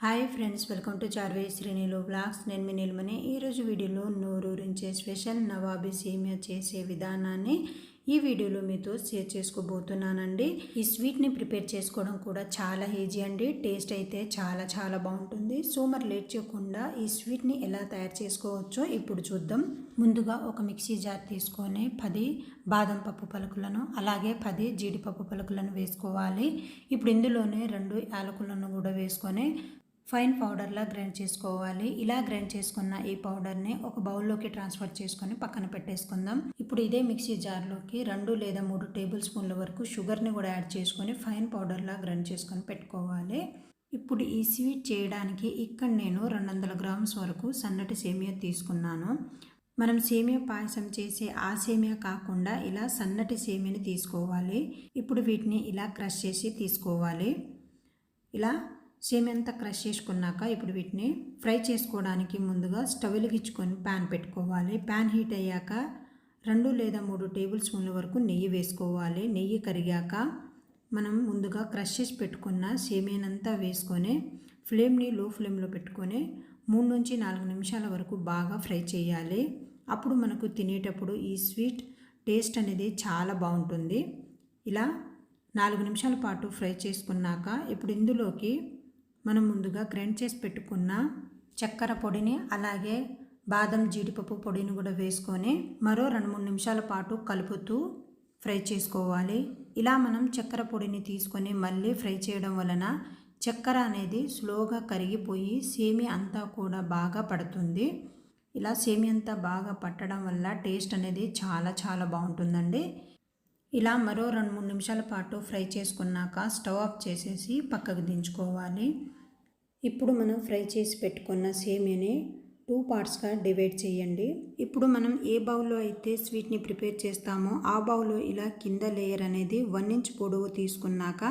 Hi friends welcome to చార్వే శ్రీనిలు blogs నేను మీ నిల్మని ఈరోజు వీడియోలో నోరూరించే స్పెషల్ నవాబీ సేమియా చేసే విధానాన్ని ఈ వీడియోలో మీతో షేర్ చేసుకోబోతున్నానండి. ఈ స్వీట్ని ప్రిపేర్ చేసుకోవడం కూడా చాలా ఈజీ అండి. టేస్ట్ అయితే చాలా చాలా బాగుంటుంది. సో మరి లేట్ చేయకుండా ఈ స్వీట్ని ఎలా తయారు చేసుకోవచ్చో ఇప్పుడు చూద్దాం. ముందుగా ఒక మిక్సీ జార్ తీసుకొని పది బాదం పప్పు పలుకులను అలాగే పది జీడిపప్పు పలుకులను వేసుకోవాలి. ఇప్పుడు ఇందులోనే రెండు యాలకులను కూడా వేసుకొని ఫైన్ పౌడర్లా గ్రైండ్ చేసుకోవాలి. ఇలా గ్రైండ్ చేసుకున్న ఈ పౌడర్ని ఒక బౌల్లోకి ట్రాన్స్ఫర్ చేసుకొని పక్కన పెట్టేసుకుందాం. ఇప్పుడు ఇదే మిక్సీ జార్లోకి రెండు లేదా మూడు టేబుల్ స్పూన్ల వరకు షుగర్ని కూడా యాడ్ చేసుకొని ఫైన్ పౌడర్లా గ్రైండ్ చేసుకొని పెట్టుకోవాలి. ఇప్పుడు ఈ స్వీట్ చేయడానికి ఇక్కడ నేను రెండు వందల గ్రామ్స్ వరకు సన్నటి సేమియా తీసుకున్నాను. మనం సేమియా పాయసం చేసే ఆ సేమియా కాకుండా ఇలా సన్నటి సేమియాని తీసుకోవాలి. ఇప్పుడు వీటిని ఇలా క్రష్ చేసి తీసుకోవాలి. ఇలా సేమియా అంతా క్రష్ చేసుకున్నాక ఇప్పుడు వీటిని ఫ్రై చేసుకోవడానికి ముందుగా స్టవ్ వెలిగించుకొని ప్యాన్ పెట్టుకోవాలి. ప్యాన్ హీట్ అయ్యాక రెండు లేదా మూడు టేబుల్ స్పూన్ల వరకు నెయ్యి వేసుకోవాలి. నెయ్యి కరిగాక మనం ముందుగా క్రష్ చేసి పెట్టుకున్న సేమియానంతా వేసుకొని ఫ్లేమ్ని లో ఫ్లేమ్లో పెట్టుకొని మూడు నుంచి నాలుగు నిమిషాల వరకు బాగా ఫ్రై చేయాలి. అప్పుడు మనకు తినేటప్పుడు ఈ స్వీట్ టేస్ట్ అనేది చాలా బాగుంటుంది. ఇలా నాలుగు నిమిషాల పాటు ఫ్రై చేసుకున్నాక ఇప్పుడు ఇందులోకి మనం ముందుగా గ్రైండ్ చేసి పెట్టుకున్న చక్కెర పొడిని అలాగే బాదం జీడిపప్పు పొడిని కూడా వేసుకొని మరో రెండు మూడు నిమిషాల పాటు కలుపుతూ ఫ్రై చేసుకోవాలి. ఇలా మనం చక్కెర పొడిని తీసుకొని మళ్ళీ ఫ్రై చేయడం వలన చక్కెర అనేది స్లోగా కరిగిపోయి సేమి అంతా కూడా బాగా పడుతుంది. ఇలా సేమి అంతా బాగా పట్టడం వల్ల టేస్ట్ అనేది చాలా చాలా బాగుంటుందండి. ఇలా మరో రెండు మూడు నిమిషాల పాటు ఫ్రై చేసుకున్నాక స్టవ్ ఆఫ్ చేసేసి పక్కకు దించుకోవాలి. ఇప్పుడు మనం ఫ్రై చేసి పెట్టుకున్న సేమియాని టూ పార్ట్స్గా డివైడ్ చేయండి. ఇప్పుడు మనం ఏ బౌల్లో అయితే స్వీట్ని ప్రిపేర్ చేస్తామో ఆ బౌల్లో ఇలా కింద లేయర్ అనేది వన్ ఇంచ్ పొడవు తీసుకున్నాక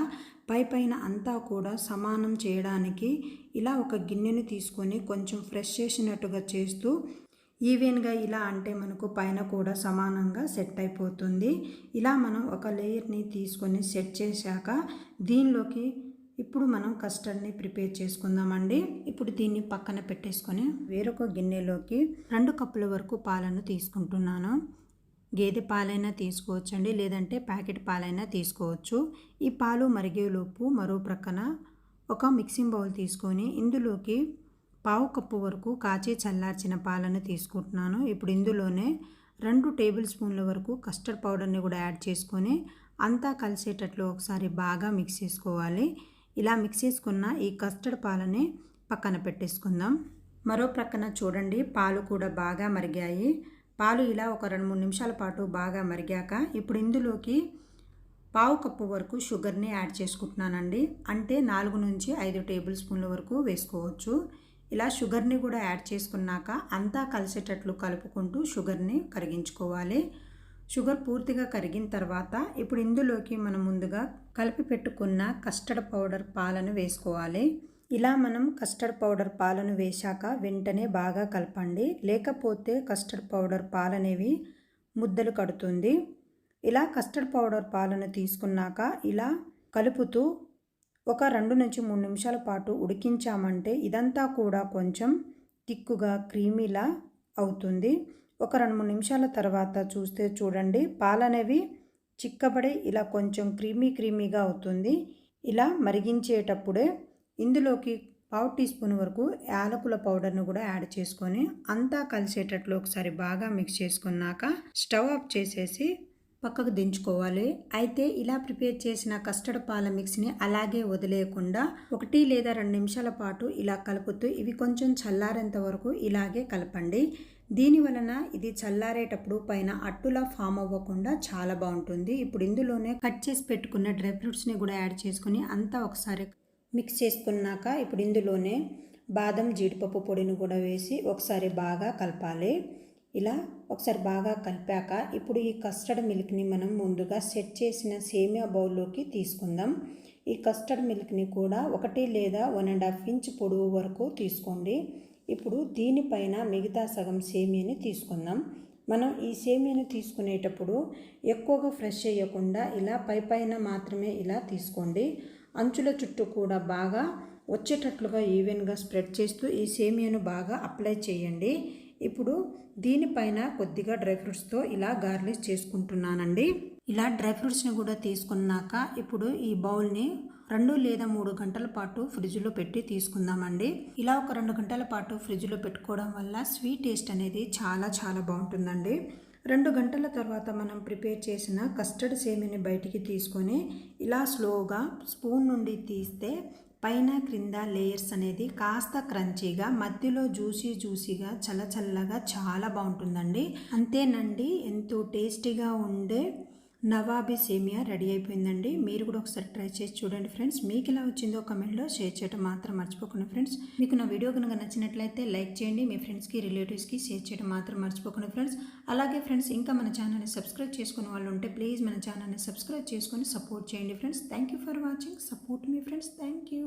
పై పైన అంతా కూడా సమానం చేయడానికి ఇలా ఒక గిన్నెను తీసుకొని కొంచెం ఫ్రెష్ చేసినట్టుగా చేస్తూ ఈవెన్గా ఇలా అంటే మనకు పైన కూడా సమానంగా సెట్ అయిపోతుంది. ఇలా మనం ఒక లేయర్ని తీసుకొని సెట్ చేశాక దీనిలోకి ఇప్పుడు మనం కస్టర్డ్ని ప్రిపేర్ చేసుకుందామండి. ఇప్పుడు దీన్ని పక్కన పెట్టేసుకొని వేరొక గిన్నెలోకి రెండు కప్పుల వరకు పాలను తీసుకుంటున్నాను. గేదె పాలైనా తీసుకోవచ్చండి లేదంటే ప్యాకెట్ పాలైనా తీసుకోవచ్చు. ఈ పాలు మరిగేలోపు మరో ప్రక్కన ఒక మిక్సింగ్ బౌల్ తీసుకొని ఇందులోకి పావు కప్పు వరకు కాచి చల్లార్చిన పాలను తీసుకుంటున్నాను. ఇప్పుడు ఇందులోనే రెండు టేబుల్ స్పూన్ల వరకు కస్టర్డ్ పౌడర్ని కూడా యాడ్ చేసుకొని అంతా కలిసేటట్లు ఒకసారి బాగా మిక్స్ చేసుకోవాలి. ఇలా మిక్స్ చేసుకున్న ఈ కస్టర్డ్ పాలని పక్కన పెట్టేసుకుందాం. మరో ప్రక్కన చూడండి పాలు కూడా బాగా మరిగాయి. పాలు ఇలా ఒక రెండు మూడు నిమిషాల పాటు బాగా మరిగాక ఇప్పుడు ఇందులోకి పావు కప్పు వరకు షుగర్ని యాడ్ చేసుకుంటున్నానండి. అంటే నాలుగు నుంచి ఐదు టేబుల్ స్పూన్ల వరకు వేసుకోవచ్చు. ఇలా షుగర్ని కూడా యాడ్ చేసుకున్నాక అంతా కలిసేటట్లు కలుపుకుంటూ షుగర్ని కరిగించుకోవాలి. షుగర్ పూర్తిగా కరిగిన తర్వాత ఇప్పుడు ఇందులోకి మనం ముందుగా కలిపి పెట్టుకున్న కస్టర్డ్ పౌడర్ పాలను వేసుకోవాలి. ఇలా మనం కస్టర్డ్ పౌడర్ పాలను వేశాక వెంటనే బాగా కలపండి. లేకపోతే కస్టర్డ్ పౌడర్ పాలనేవి ముద్దలు కడుతుంది. ఇలా కస్టర్డ్ పౌడర్ పాలను తీసుకున్నాక ఇలా కలుపుతూ ఒక రెండు నుంచి మూడు నిమిషాల పాటు ఉడికించామంటే ఇదంతా కూడా కొంచెం తిక్కుగా క్రీమీలా అవుతుంది. ఒక రెండు మూడు నిమిషాల తర్వాత చూస్తే చూడండి పాలనేవి చిక్కబడి ఇలా కొంచెం క్రీమీ క్రీమీగా అవుతుంది. ఇలా మరిగించేటప్పుడే ఇందులోకి పావు టీ స్పూన్ వరకు యాలకుల పౌడర్ను కూడా యాడ్ చేసుకొని అంతా కలిసేటట్లు ఒకసారి బాగా మిక్స్ చేసుకున్నాక స్టవ్ ఆఫ్ చేసేసి పక్కకు దించుకోవాలి. అయితే ఇలా ప్రిపేర్ చేసిన కస్టర్డ్ పాల మిక్స్ని అలాగే వదిలేయకుండా ఒకటి లేదా రెండు నిమిషాల పాటు ఇలా కలుపుతూ ఇవి కొంచెం చల్లారేంత వరకు ఇలాగే కలపండి. దీని వలన ఇది చల్లారేటప్పుడు పైన అట్టులా ఫామ్ అవ్వకుండా చాలా బాగుంటుంది. ఇప్పుడు ఇందులోనే కట్ చేసి పెట్టుకున్న డ్రై ఫ్రూట్స్ని కూడా యాడ్ చేసుకుని అంతా ఒకసారి మిక్స్ చేసుకున్నాక ఇప్పుడు ఇందులోనే బాదం జీడిపప్పు పొడిని కూడా వేసి ఒకసారి బాగా కలపాలి. ఇలా ఒకసారి బాగా కలిపాక ఇప్పుడు ఈ కస్టర్డ్ మిల్క్ని మనం ముందుగా సెట్ చేసిన సేమియా బౌల్లోకి తీసుకుందాం. ఈ కస్టర్డ్ మిల్క్ని కూడా ఒకటి లేదా వన్ అండ్ హాఫ్ ఇంచ్ పొడవు వరకు తీసుకోండి. ఇప్పుడు దీనిపైన మిగతా సగం సేమియాని తీసుకుందాం. మనం ఈ సేమియాని తీసుకునేటప్పుడు ఎక్కువగా ఫ్రెష్ చేయకుండా ఇలా పై పైన మాత్రమే ఇలా తీసుకోండి. అంచుల చుట్టూ కూడా బాగా వచ్చేటట్లుగా ఈవెన్గా స్ప్రెడ్ చేస్తూ ఈ సేమియాను బాగా అప్లై చేయండి. ఇప్పుడు దీనిపైన కొద్దిగా డ్రై ఫ్రూట్స్తో ఇలా గార్లిష్ చేసుకుంటున్నానండి. ఇలా డ్రై ఫ్రూట్స్ని కూడా తీసుకున్నాక ఇప్పుడు ఈ బౌల్ని రెండు లేదా మూడు గంటల పాటు ఫ్రిడ్జ్లో పెట్టి తీసుకుందామండి. ఇలా ఒక రెండు గంటల పాటు ఫ్రిడ్జ్లో పెట్టుకోవడం వల్ల స్వీట్ టేస్ట్ అనేది చాలా చాలా బాగుంటుందండి. రెండు గంటల తర్వాత మనం ప్రిపేర్ చేసిన కస్టర్డ్ సేమిని బయటికి తీసుకొని ఇలా స్లోగా స్పూన్ నుండి తీస్తే పైన క్రింద లేయర్స్ అనేది కాస్త క్రంచీగా మధ్యలో జ్యూసీ జ్యూసీగా చల్లచల్లగా చాలా బాగుంటుందండి. అంతేనండి ఎంతో టేస్టీగా ఉండే నవాబీ సేమియా రెడీ అయిపోయిందండి. మీరు కూడా ఒకసారి ట్రై చేసి చూడండి ఫ్రెండ్స్. మీకు ఎలా వచ్చిందో కమెంట్లో షేర్ చేయడం మాత్రం మర్చిపోకండి ఫ్రెండ్స్. మీకు నా వీడియో కనుక నచ్చినట్లయితే లైక్ చేయండి. మీ ఫ్రెండ్స్కి రిలేటివ్స్కి షేర్ చేయడం మాత్రం మర్చిపోకండి ఫ్రెండ్స్. అలాగే ఫ్రెండ్స్ ఇంకా మన ఛానల్ని సబ్స్క్రైబ్ చేసుకునే వాళ్ళు ఉంటే ప్లీజ్ మన ఛానల్ని సబ్స్క్రైబ్ చేసుకొని సపోర్ట్ చేయండి friends. Thank you for watching. Support me friends. Thank you.